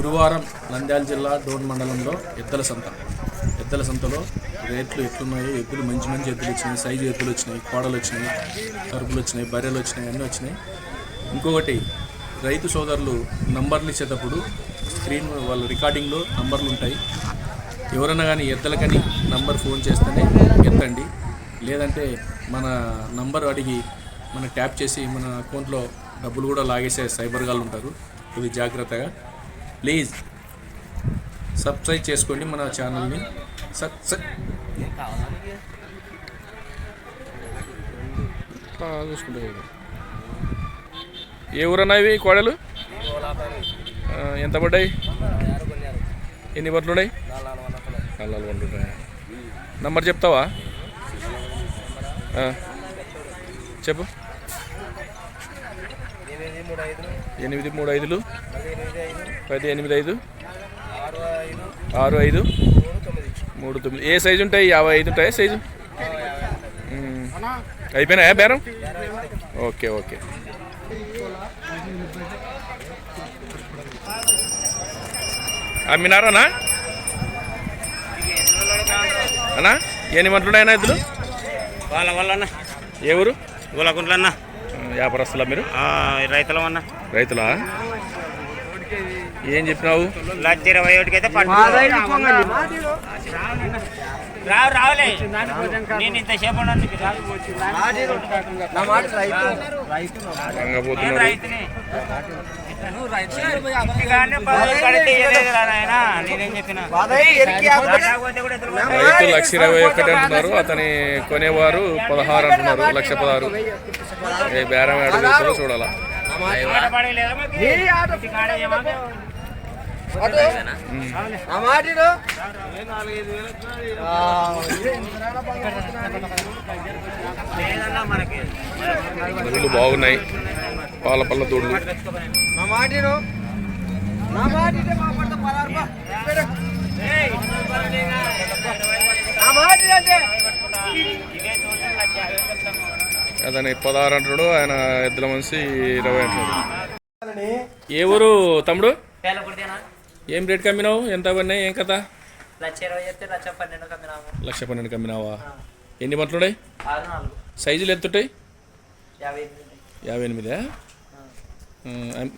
గురువారం నంద్యాల జిల్లా డోన్ మండలంలో ఎద్దల సంత. ఎద్దల సంతలో రేట్లు ఎట్లున్నాయో? ఎద్దులు మంచి మంచి ఎద్దులు వచ్చినాయి. సైజు ఎద్దులు వచ్చినాయి. కోడలు వచ్చినాయి. కరుపులు వచ్చినాయి. బర్రెలు వచ్చినాయి. అన్నీ వచ్చినాయి. ఇంకొకటి రైతు సోదరులు నంబర్లు ఇచ్చేటప్పుడు స్క్రీన్ వాళ్ళ రికార్డింగ్లో నంబర్లు ఉంటాయి. ఎవరైనా కానీ ఎద్దలకని నంబర్ ఫోన్ చేస్తేనే ఎత్తండి. లేదంటే మన నంబర్ అడిగి మన ట్యాప్ చేసి మన అకౌంట్లో డబ్బులు కూడా లాగేసే సైబర్ గాళ్ళు ఉంటారు. ఇది జాగ్రత్తగా ప్లీజ్ సబ్స్క్రైబ్ చేసుకోండి మన ఛానల్ని. సబ్ చూసుకుంటే ఏ ఊరన్నా ఇవి కోడలు? ఎంత పడ్డాయి? ఎన్ని బట్లు ఉన్నాయి? నల్లాలు నంబర్ చెప్తావా? చెప్పు. ఎనిమిది మూడు ఐదులు. పది ఎనిమిది ఐదు. ఆరు ఐదు. మూడు తొమ్మిది. ఏ సైజు ఉంటాయి? యాభై ఐదు ఉంటాయా సైజు. అయిపోయినాయా బేరం? Okay okay. అమ్మినారానా అన్నా ఎన్ని మంటలున్నాయన్నా ఎద్దులు వాళ్ళ వల్ల ఏ ఊరు? గులకుంట్లన్న. వ్యాపారస్తులా మీరు? రైతులం అన్న. రైతులా? ఏం చెప్పినావు? లక్ష ఇరవై ఒకటికి అయితే రావు రావులే. నేను ఇంతసేపు. రైతు లక్ష ఇరవై ఒకటి అంటున్నారు. అతని కొనేవారు పదహారు అంటున్నారు. లక్ష పదహారు. ఏ బేరం చేస్తారో చూడాలా? దూళ్ళు బాగున్నాయి. పాల పళ్ళ దూళ్ళు ఇదే అతని పదహారు అంటున్నాడు ఆయన ఎద్దుల మనిషి ఇరవై అంటున్నాడు. ఏ ఊరు తమ్ముడు? ఏం రేట్ కమ్మినావు? ఎంత పడినాయి ఏం కథ? లక్ష పన్నెండు కమ్మినావా? ఎన్ని మంటలున్నాయి నాలుగు. సైజులు ఎంతుంటాయి యాభై ఎనిమిది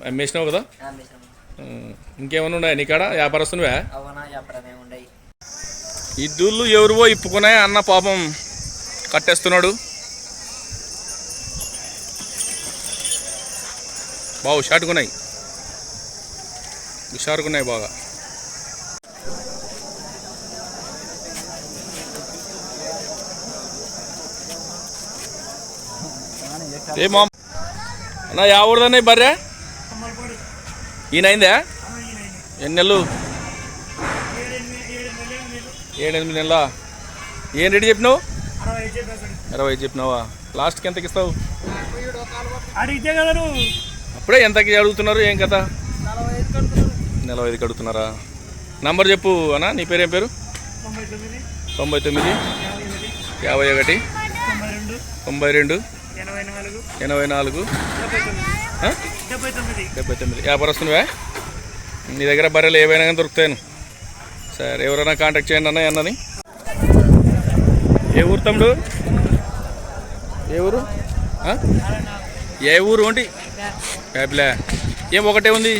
అమ్మేసినావు కదా? ఇంకేమైనా ఉన్నాయా నీకాడ వ్యాపారస్తునివా? ఈ దూళ్ళు ఎవరివో ఇప్పుకున్నాయి? అన్న పాపం కట్టేస్తున్నాడు. బాగా హుషారుకున్నాయి హుషారుకున్నాయి బాగా. ఏ మామ అన్న యా ఊరిదన్నాయి బర్రె? ఈయనైందా ఎన్ని నెలలు? ఏడెనిమిది నెలల? ఏం రేటు చెప్పినావు? ఇరవై చెప్పినావా? లాస్ట్కి ఎంతకి ఇస్తావు అడిగితే కదా నువ్వు అప్పుడే ఎంతకి అడుగుతున్నారు? ఏం కథ? నలభై ఐదుకి అడుగుతున్నారా? నంబర్ చెప్పు అన్న నీ పేరు ఏం పేరు? తొంభై తొమ్మిది. యాభై ఒకటి. తొంభై రెండు. ఎనభై నాలుగు. డెబ్బై తొమ్మిది. యాభై వస్తున్నావా నీ దగ్గర బర్రెలు ఏవైనా కానీ దొరుకుతాను సరే ఎవరైనా కాంటాక్ట్ చేయండి అన్న అన్నని. ఏ ఊరు తమ్ముడు? ఏ ఊరు? ఏ ఊరు ఏంటి ప్యాప్లే. ఏం ఒకటే ఉంది?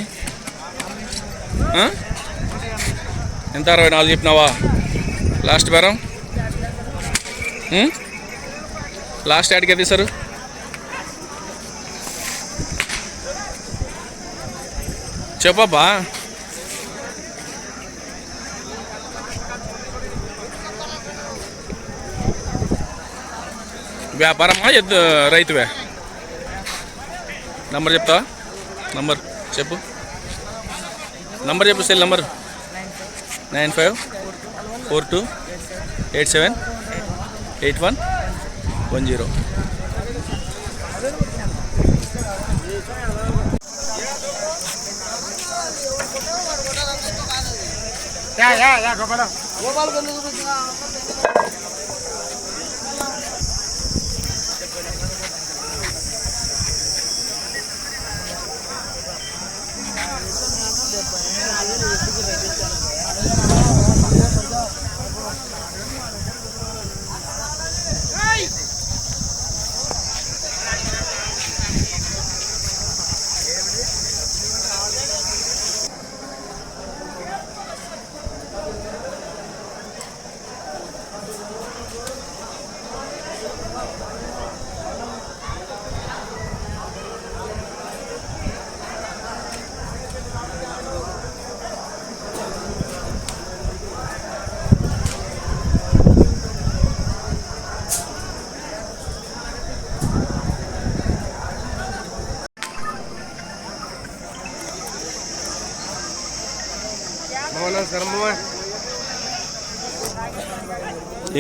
ఎంత అరవై నాలుగు చెప్పినావా? లాస్ట్ బేరం? లాస్ట్ యాడ్కి అది సార్ చెప్పబ్బా. వ్యాపారమా ఎద్దు రైతువే? నంబర్ చెప్తావా? నంబర్ చెప్పు. నంబర్ చెప్పు cell number. Nine five four two eight seven eight one one zero.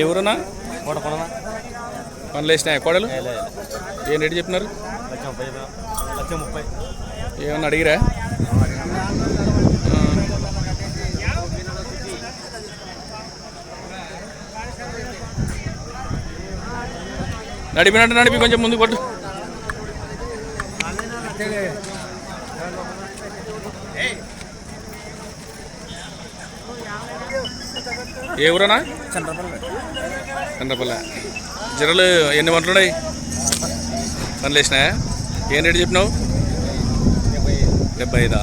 ఏ ఊరన్నా? పనులు వేసినాయి కోడలు? ఏం రేటు చెప్పినారు? ఏమన్నా అడిగిరా. నడిపినట్టు నడిపి కొంచెం ముందు కొట్టు ఏ ఊరనా చంద్రపల్లె. జిరలు ఎన్ని వంటలు ఉన్నాయి పనులు వేసినాయా? ఏం రేటు చెప్పినావు? డెబ్బై ఐదా.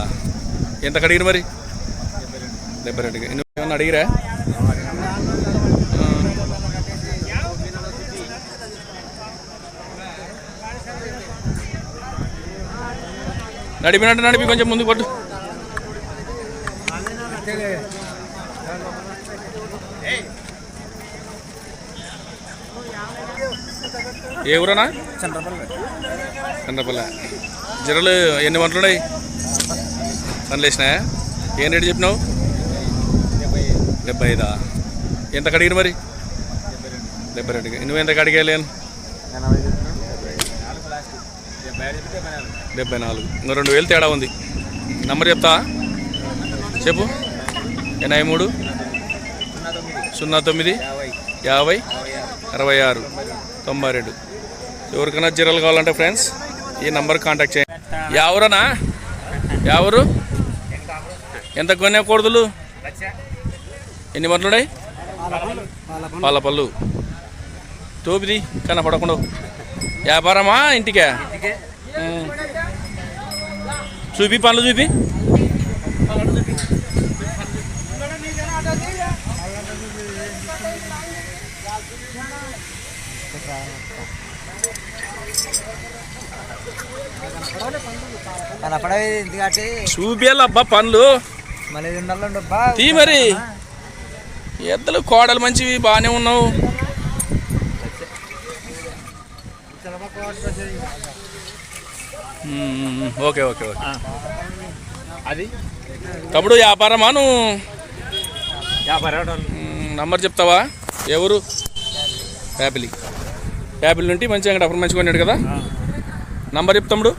ఎంత అడిగిరు మరి? డెబ్బై నువ్వు ఏమన్నా అడిగిరా. నడిపినట్టు నడిపి కొంచెం ముందు కొట్టు ఏ ఊరనా చంద్రపల్లె. జిరలు ఎన్ని వంటలు ఉన్నాయి పనులు వేసినాయా? ఏం రేటు చెప్పినావు? డెబ్బై ఐదా? ఎంత కడిగిరు మరి? డెబ్బై రెండుకి నువ్వు ఎంత కడిగేలేను డెబ్బై నాలుగు. ఇంకా రెండు వేలు తేడా ఉంది. నంబర్ చెప్తా? చెప్పు. ఎనభై మూడు? సున్నా తొమ్మిది? యాభై. అరవై ఆరు? తొంభై రెండు. ఎవరికైనా జీరాలు కావాలంటే ఫ్రెండ్స్ ఈ నంబర్ కాంటాక్ట్ చేయండి. ఎవరనా ఎవరు ఎంత కొనే కూడదులు ఎన్ని మట్లున్నాయి పాల పళ్ళు తోపిది కనపడకుండా. వ్యాపారమా ఇంటికా? చూపి పనులు చూపి. చూపియాలబ్బా అబ్బా. తీ మరి. ఎద్దలు కోడలు మంచివి బాగానే ఉన్నావు. Okay okay okay. అది? తమ్ముడు వ్యాపారమా నువ్వు? ఉమ్, నంబర్ చెప్తావా? ఎవరు? యాపిల్ యాపిల్ నుండి మంచిగా అక్కడ అప్పుడు మంచిగా ఉన్నాడు కదా? నంబర్ చెప్తాముడు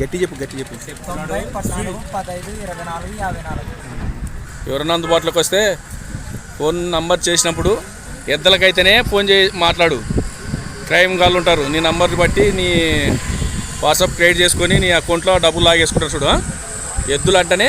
గట్టి చెప్పు గట్టి చెప్పు. ఎవరన్నా అందుబాటులోకి వస్తే ఫోన్ నంబర్ చేసినప్పుడు ఎద్దలకైతేనే ఫోన్ చేయి మాట్లాడు. క్రైమ్ గాళ్ళు ఉంటారు. నీ నంబర్ని బట్టి నీ వాట్సాప్ క్రియేట్ చేసుకొని నీ అకౌంట్లో డబ్బులు లాగేసుకుంటారు చూడు? ఎద్దులు అంటేనే